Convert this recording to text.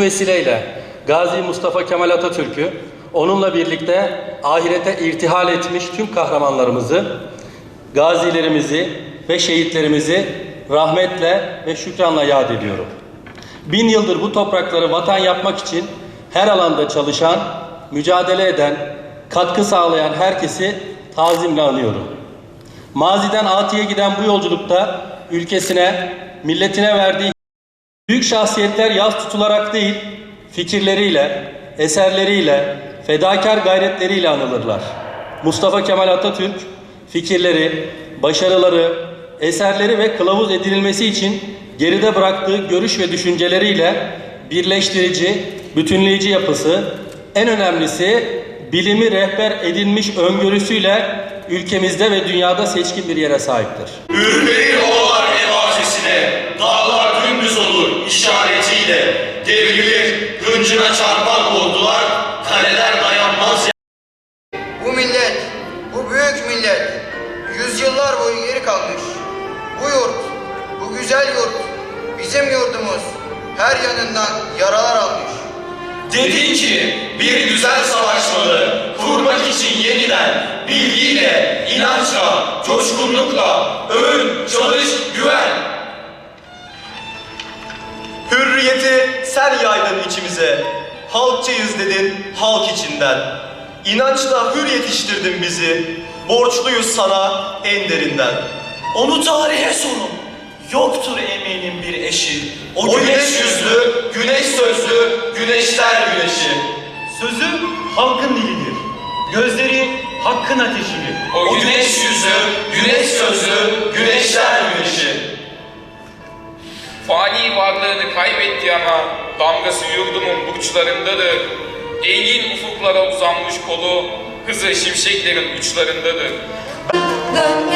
vesileyle Gazi Mustafa Kemal Atatürk'ü, onunla birlikte ahirete irtihal etmiş tüm kahramanlarımızı, gazilerimizi ve şehitlerimizi rahmetle ve şükranla yad ediyorum. Bin yıldır bu toprakları vatan yapmak için her alanda çalışan, mücadele eden, katkı sağlayan herkesi tazimle anıyorum. Maziden atiye giden bu yolculukta ülkesine, milletine verdiği büyük şahsiyetler yaz tutularak değil, fikirleriyle, eserleriyle, fedakar gayretleriyle anılırlar. Mustafa Kemal Atatürk fikirleri, başarıları, eserleri ve kılavuz edinilmesi için geride bıraktığı görüş ve düşünceleriyle birleştirici, bütünleyici yapısı, en önemlisi bilimi rehber edinmiş öngörüsüyle ülkemizde ve dünyada seçkin bir yere sahiptir. Ürperir oğlar evazesine, dağlar işaretiyle, devrilir hıncına çarpan ordular, kaleler dayanmaz Bu millet, bu büyük millet, yüzyıllar boyu geri kalmış. Bu yurt, bu güzel yurt, bizim yurdumuz her yanından yaralar almış. Dedin ki bir güzel savaşmalı, kurmak için yeniden bilgiyle, inançla, coşkunlukla, övün, çalış, güven. Hürriyeti sen yaydın içimize. Halkçıyız dedin halk içinden. İnançla hür yetiştirdin bizi. Borçluyuz sana en derinden. Onu tarihe sorun. Yoktur emeğinin bir eşi. O güneş yüzlü, güneş sözlü, güneşler güneşi. Sözü halkın dilidir. Gözleri hakkın ateşidir. O güneş yüzlü, güneş sözlü, güneşler güneşi. Fani varlığını kaybetti ama damgası yurdumun burçlarındadır. Engin ufuklara uzanmış kolu hızı şimşeklerin uçlarındadır. Dön